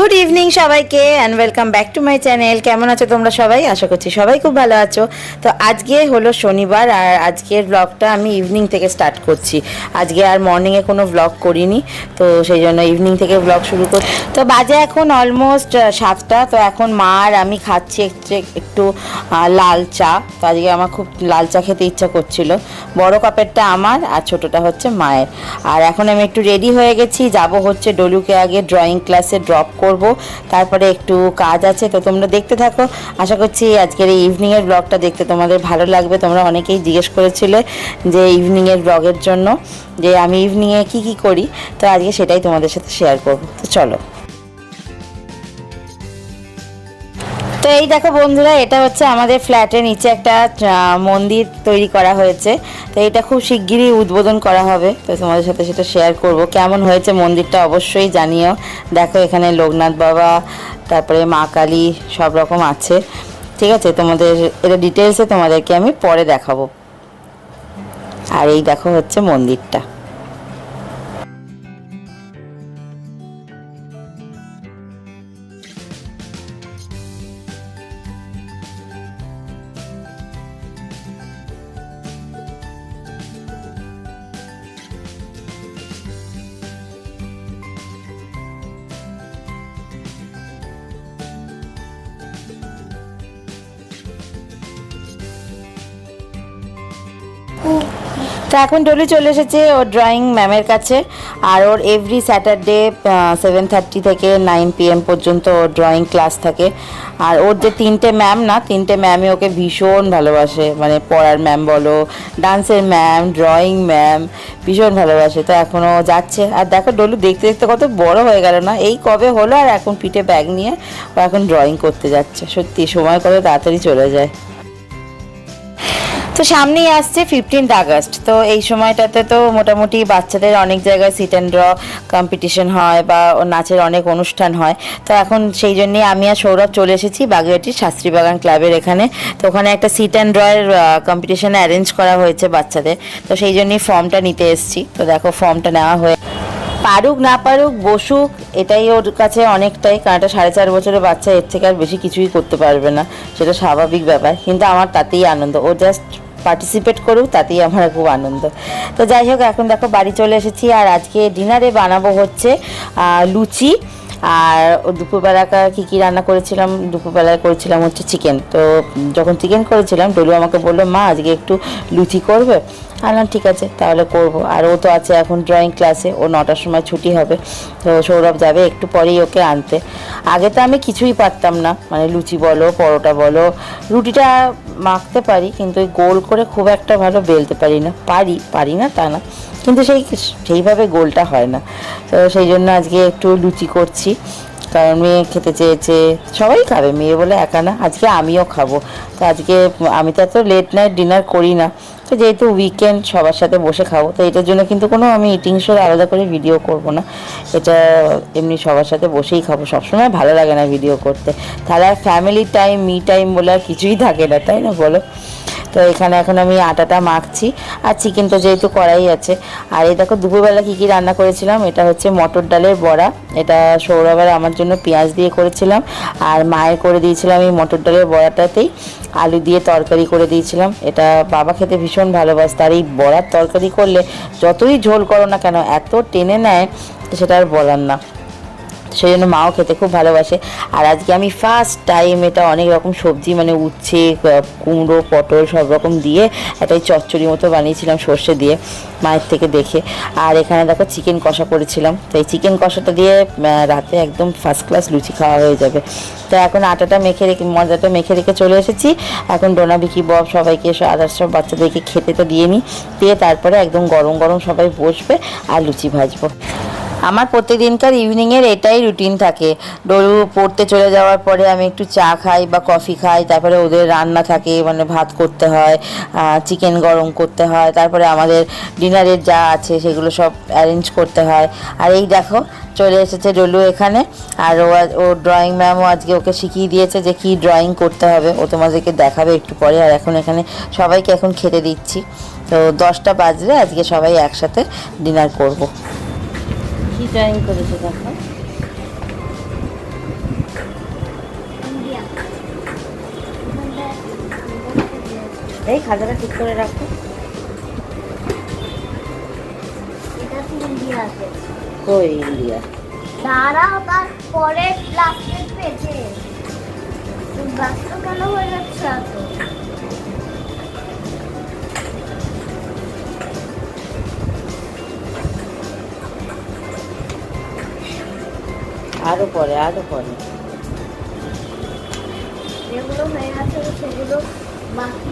Good evening সবাইকে and welcome back to my channel কেমন আছো তোমরা সবাই? আশা করছি সবাই খুব ভালো আছো। তো আজকে হলো শনিবার, আর আজকের ব্লগটা আমি ইভিনিং থেকে স্টার্ট করছি। আজকে আর মর্নিংয়ে কোনো ব্লগ করিনি, তো সেই জন্য ইভিনিং থেকে ব্লগ শুরু কর তো বাজে এখন অলমোস্ট সাতটা। তো এখন মা আর আমি খাচ্ছি একটু লাল চা। তো আজকে আমার খুব লাল চা খেতে ইচ্ছা করছিল। বড় কাপেরটা আমার, আর ছোটটা হচ্ছে মায়ের। আর এখন আমি একটু রেডি হয়ে গেছি। যাব হচ্ছে ডলুকে আগে ড্রয়িং ক্লাসে ড্রপ করব। তারপরে একটু কাজ আছে, তো তোমরা দেখতে থাকো। আশা করছি আজকের এই ইভিনিংয়ের ব্লগটা দেখতে তোমাদের ভালো লাগবে। তোমরা অনেকেই জিজ্ঞেস করেছিলে যে ইভিনিংয়ের ব্লগের জন্য, যে আমি ইভিনিংয়ে কি কি করি। তো আজকে সেটাই তোমাদের সাথে শেয়ার করব। তো চলো। এই দেখো বন্ধুরা, এটা হচ্ছে আমাদের ফ্ল্যাটের নিচে একটা মন্দির তৈরি করা হয়েছে। তো এটা খুব শিগগিরই উদ্বোধন করা হবে। তো তোমাদের সাথে সেটা শেয়ার করব। কেমন হয়েছে মন্দিরটা অবশ্যই জানিও। দেখো এখানে লোকনাথ বাবা, তারপরে মা কালী সব রকম আছে। ঠিক আছে, তোমাদের এটা ডিটেলসে তোমাদেরকে আমি পরে দেখাবো। আর এই দেখো হচ্ছে মন্দিরটা। তো এখন ডলি চলে এসেছে ওর ড্রয়িং ম্যামের কাছে। আর ওর এভরি স্যাটারডে সেভেন থার্টি থেকে নাইন পিএম পর্যন্ত ওর ড্রয়িং ক্লাস থাকে। আর ওর যে তিনটে ম্যাম না, তিনটে ম্যামই ওকে ভীষণ ভালোবাসে। মানে পড়ার ম্যাম বলো, ডান্সের ম্যাম ড্রয়িং ম্যাম ভীষণ ভালোবাসে। তো এখনও যাচ্ছে। আর দেখো ডলু, দেখতে দেখতে কত বড় হয়ে গেল না? এই কবে হলো আর এখন পিঠে ব্যাগ নিয়ে ও এখন ড্রয়িং করতে যাচ্ছে। সত্যি, সময় কত তাড়াতাড়ি চলে যায়। তো সামনেই আসছে ফিফটিন্থ আগস্ট। তো এই সময়টাতে তো মোটামুটি বাচ্চাদের অনেক জায়গায় সিট অ্যান্ড ড্র কম্পিটিশন হয় বা নাচের অনেক অনুষ্ঠান হয়। তো এখন সেই জন্যই আমি আর সৌরভ চলে এসেছি বাগুইয়াটির শাস্ত্রী বাগান ক্লাবের এখানে। তো ওখানে একটা সিট অ্যান্ড ড্রয়ের কম্পিটিশন অ্যারেঞ্জ করা হয়েছে বাচ্চাদের। তো সেই জন্যই ফর্মটা নিতে এসেছি। তো দেখো ফর্মটা নেওয়া হয়ে পারুক না পারুক, বসুক, এটাই ওর কাছে অনেকটাই। কারণ একটা সাড়ে চার বছরের বাচ্চা, এর থেকে আর বেশি কিছুই করতে পারবে না। সেটা স্বাভাবিক ব্যাপার। কিন্তু আমার তাতেই আনন্দ। ও জাস্ট পার্টিসিপেট করুক, তাতেই আমার খুব আনন্দ। তো যাই হোক, এখন দেখো বাড়ি চলে এসেছি আর আজকে ডিনারে বানাবো হচ্ছে লুচি। আর ও দুপুরবেলাকার কী কী রান্না করেছিলাম? দুপুরবেলায় করেছিলাম হচ্ছে চিকেন তো যখন চিকেন করেছিলাম, ডলু আমাকে বলল, মা, আজকে একটু লুচি করবে? আনলাম ঠিক আছে, তাহলে করব। আর ও তো আছে এখন ড্রয়িং ক্লাসে ও নটার সময় ছুটি হবে। তো সৌরভ যাবে একটু পরেই ওকে আনতে। আগে তো আমি কিছুই পারতাম না। মানে লুচি বলো, পরোটা বলো, রুটিটা মাখতে পারি, কিন্তু ওই গোল করে খুব একটা ভালো বেলতে পারি না। পারি পারি না তা না। কিন্তু সেই সেইভাবে গোলটা হয় না। তো সেই জন্য আজকে একটু লুচি করছি। কারণ মেয়ে খেতে চেয়েছে। সবাই খাবে, মেয়ে বলে একা না, আজকে আমিও খাব। তো আজকে আমি তো এত লেট নাইট ডিনার করি না। তো যেহেতু উইকেন্ড সবার সাথে বসে খাব, তো এটার জন্য কিন্তু কোনো আমি ইটিং শোর আলাদা করে ভিডিও করব না। এটা এমনি সবার সাথে বসেই খাব। সবসময় ভালো লাগে না ভিডিও করতে। তাহলে আর ফ্যামিলি টাইম মি টাইম বলে আর কিছুই থাকে না, তাই না বলো? তো এখানে এখন আমি আটাটা মাখছি। আর চিকেন তো যেহেতু করাই আছে। আর এই দেখো, দুপুরবেলা কী কী রান্না করেছিলাম? এটা হচ্ছে মটর ডালের বড়া। এটা সৌরভের আমার জন্য পেঁয়াজ দিয়ে করেছিলাম। আর মায়ের করে দিয়েছিলাম এই মটর ডালের বড়াটাতেই। আলু দিয়ে তরকারি করে দিয়েছিলাম। এটা বাবা খেতে ভীষণ ভালোবাসে। আর এই বড়ার তরকারি করলে যতই ঝোল করো না কেন, এত টেনে নেয়, সেটা আর বলার না। সেই জন্য মাও খেতে খুব ভালোবাসে। আর আজকে আমি ফার্স্ট টাইম এটা অনেক রকম সবজি মানে উচ্ছে কুমড়ো, পটল সব রকম দিয়ে একটা চচ্চড়ি মতো বানিয়েছিলাম সর্ষে দিয়ে মায়ের থেকে দেখে। আর এখানে দেখো চিকেন কষা করেছিলাম। তো এই চিকেন কষাটা দিয়ে রাতে একদম ফার্স্ট ক্লাস লুচি খাওয়া হয়ে যাবে। তো এখন আটাটা মেখে রেখে, মজাটা মেখে রেখে চলে এসেছি। এখন ডোনা বিকি বব সবাইকে এসে আদার্স সব বাচ্চাদেরকে খেতে তো দিয়ে নিই দিয়ে তারপরে একদম গরম গরম সবাই বসবে আর লুচি ভাজবো। আমার প্রত্যেকদিনকার ইভিনিংয়ের এটাই রুটিন থাকে। ডলু পড়তে চলে যাওয়ার পরে আমি একটু চা খাই বা কফি খাই, তারপরে ওদের রান্না থাকে মানে ভাত করতে হয় চিকেন গরম করতে হয়, তারপরে আমাদের ডিনারের যা আছে সেগুলো সব অ্যারেঞ্জ করতে হয়। আর এই দেখো, চলে এসেছে ডলু এখানে, আর ও ও ড্রয়িং ম্যামও আজকে ওকে শিখিয়ে দিয়েছে যে কি ড্রয়িং করতে হবে। ও তোমাদেরকে দেখাবে একটু পরে, আর এখন এখানে সবাইকে এখন খেতে দিচ্ছি। তো দশটা বাজলে আজকে সবাই একসাথে ডিনার করব। ডিজাইন করেছে, দেখো। এই খাজাটা ঠিক করে রাখো। ইন্ডিয়া? তারপরে প্লাস্টিক পেয়েছে কেন হয়ে যাচ্ছে আরও পরে আরও পরে। যেগুলো হয়ে গেছে সেগুলো বাকি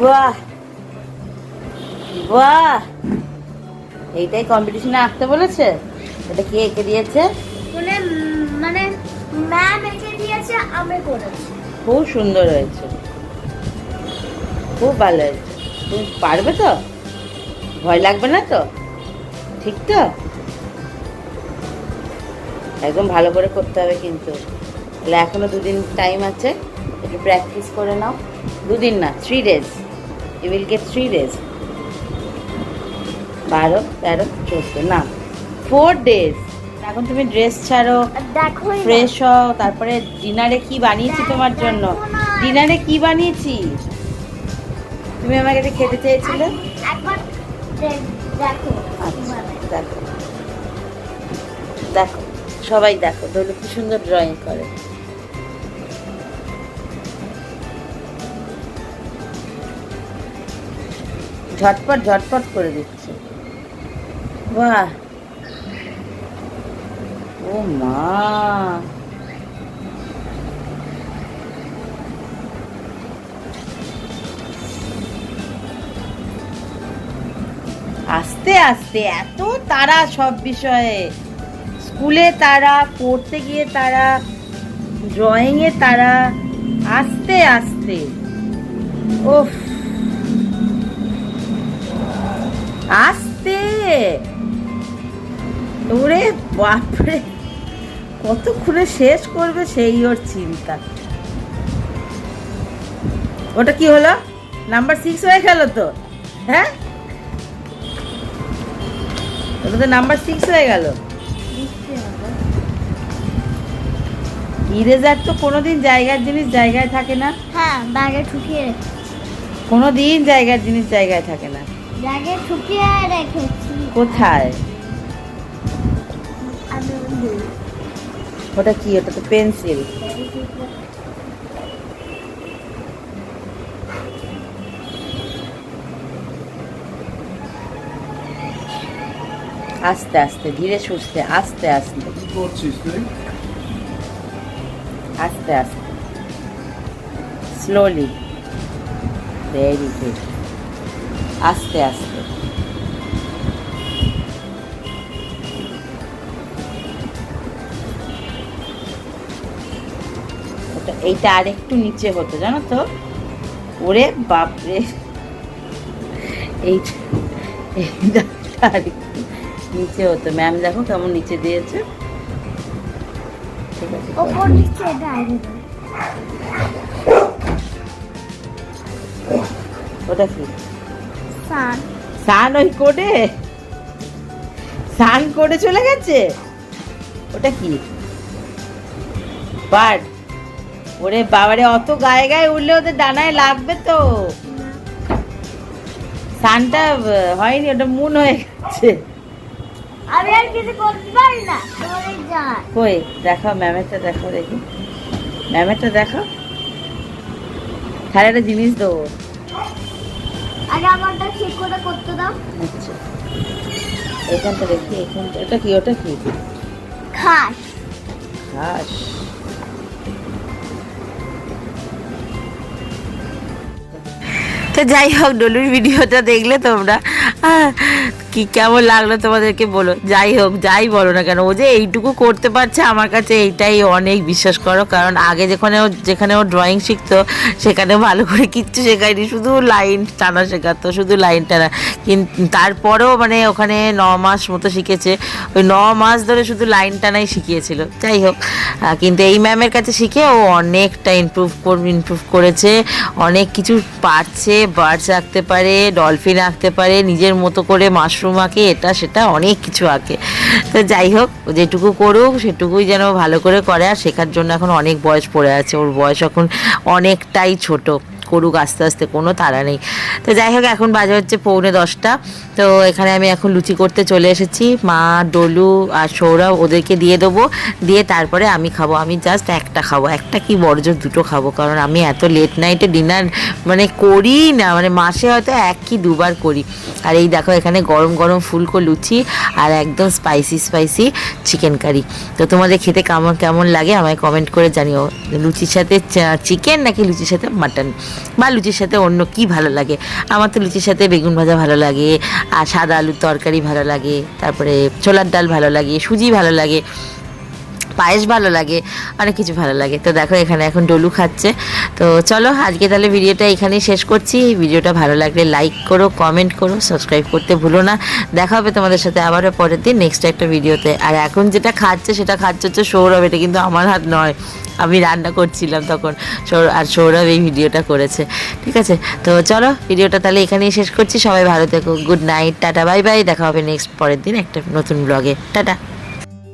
বাহ! বাহ! এইটাই কম্পিটিশনে আঁকতে বলেছে? এটা কে এঁকে দিয়েছে? মানে মানে ম্যাম এঁকে দিয়েছে আমি করেছি। খুব সুন্দর হয়েছে। খুব ভালো হয়েছে। তুমি পারবে তো? ভয় লাগবে না তো? ঠিক তো একদম ভালো করে করতে হবে কিন্তু। তাহলে এখনও দুদিন টাইম আছে একটু প্র্যাকটিস করে নাও। দুদিন না three days you will get three days বারো তেরো চোদ্দ না ফোর ডেজ এখন তুমি ড্রেস ছাড়ো ফ্রেশ হও তারপরে ডিনারে কি বানিয়েছি তোমার জন্য? ডিনারে কি বানিয়েছি? তুমি আমার কাছে খেতে চেয়েছিলে? দেখো আচ্ছা দেখো। দেখো সবাই দেখো দোলু কি সুন্দর ড্রয়িং করে। ঝটপট ঝটপট করে দিচ্ছে। বাহ! ও মা! আস্তে আস্তে, এত তারা সব বিষয়ে। স্কুলে তারা, পড়তে গিয়ে তারা ড্রয়িংয়ে তারা, আস্তে আস্তে। ওফ আস্তে। ওরে বাপরে, কতক্ষণে শেষ করবে সেই ওর চিন্তা। ওটা কি হলো? নাম্বার সিক্স হয়ে গেল তো? হ্যাঁ? ওটা তো নাম্বার সিক্স হয়ে গেল। ইরেজার তো কোনোদিন জায়গার জিনিস জায়গায় থাকে না। হ্যাঁ ব্যাগে ঠুকিয়ে কোনো দিন জায়গার জিনিস জায়গায় থাকে না। ব্যাগে ঠুকিয়ে রেখেছি। কোথায়? ওটা কি? ওটা তো পেন্সিল আস্তে আস্তে ধীরে সুস্থে আস্তে আস্তে। কি করছিস তুই? আস্তে আস্তে। স্লোলি ভেরি গুড আস্তে আস্তে। এইটা আর একটু নিচে হতো জানো তো? ওরে বাপরে। এইটা এইটা আর একটু নিচে হতো ম্যাম দেখো কেমন নিচে দিয়েছে। ঠিক আছে। ওটা কি? সান ওই কোডে সান কোডে চলে গেছে? ওটা কি? বার্ড ওরে বাবারে অত গায়ে গায়ে উঠলে ওদের ডানায় লাগবে তো। সানটা হয়নি ওটা মুন হয়ে গেছে। আমি আর কিছু করতে পারি না। কই? দেখাও ম্যামেরটা দেখো দেখি। ম্যামেরটা দেখাও তাহলে একটা জিনিস দেবো। আগে আমারটা ঠিক করে করতে দাও। আচ্ছা। এখানটা দেখি এখানটা ওটা কি ওটা কি? খাস ঘাস। তো যাই হোক ডলুর ভিডিওটা দেখলে তোমরা কি কেমন লাগল তোমাদেরকে বলো? যাই হোক, যাই বলো না কেন, ও যে এইটুকু করতে পারছে আমার কাছে এইটাই অনেক বিশ্বাস করো। কারণ আগে যেখানে ও যেখানে ও ড্রয়িং শিখতো সেখানে ভালো করে কিচ্ছু শেখায়নি, শুধু লাইন টানা শেখাতো, শুধু লাইন টানা। কিন্তু তারপরেও মানে ওখানে ন মাস মতো শিখেছে। ওই ন মাস ধরে শুধু লাইন টানাই শিখিয়েছিল। যাই হোক কিন্তু এই ম্যামের কাছে শিখে ও অনেকটা ইমপ্রুভ কর ইমপ্রুভ করেছে। অনেক কিছু পারছে বার্ডস আঁকতে পারে ডলফিন আঁকতে পারে, নিজের মতো করে মাশরুম মাশরুম আঁকে, এটা সেটা অনেক কিছু আঁকে। তো যাই হোক যেটুকু করুক, সেটুকুই যেন ভালো করে করে, আর শেখার জন্য এখন অনেক বয়স পড়ে আছে। ওর বয়স এখন অনেকটাই ছোট। করুক, আস্তে আস্তে কোনো তাড়া নেই। তো যাই হোক, এখন বাজে হচ্ছে পৌনে দশটা। তো এখানে আমি এখন লুচি করতে চলে এসেছি। মা, ডলু আর সৌরভ ওদেরকে দিয়ে দেবো। দিয়ে তারপরে আমি খাব। আমি জাস্ট একটা খাব। একটা কি বড়জোর দুটো খাব। কারণ আমি এত লেট নাইটে ডিনার মানে করি না। মানে মাসে হয়তো এক কি দুবার করি। আর এই দেখো, এখানে গরম গরম ফুলকো লুচি আর একদম স্পাইসি স্পাইসি চিকেন কারি তো তোমাদের খেতে কেমন কেমন লাগে আমায় কমেন্ট করে জানিও। লুচির সাথে চিকেন নাকি লুচির সাথে মাটন বা লুচির সাথে অন্য কি ভালো লাগে? আমার তো লুচির সাথে বেগুন ভাজা ভালো লাগে, আর সাদা আলুর তরকারি ভালো লাগে, তারপরে ছোলার ডাল ভালো লাগে, সুজি ভালো লাগে। পায়েস ভালো লাগে, অনেক কিছু ভালো লাগে। তো দেখো, এখানে এখন ডলু খাচ্ছে। তো চলো, আজকে তাহলে ভিডিওটা এখানেই শেষ করছি। ভিডিওটা ভালো লাগলে লাইক করো কমেন্ট করো সাবস্ক্রাইব করতে ভুলো না। দেখা হবে তোমাদের সাথে আবারও পরের দিন নেক্সট একটা ভিডিওতে। আর এখন যেটা খাচ্ছে, সেটা খাচ্ছে হচ্ছে সৌরভ। এটা কিন্তু আমার হাত নয়। আমি রান্না করছিলাম তখন। আর সৌরভ এই ভিডিওটা করেছে। ঠিক আছে? তো চলো, ভিডিওটা তাহলে এখানেই শেষ করছি। সবাই ভালো থেকো। Good night tata bye bye দেখা হবে নেক্সট পরের দিন একটা নতুন ব্লগে টাটা।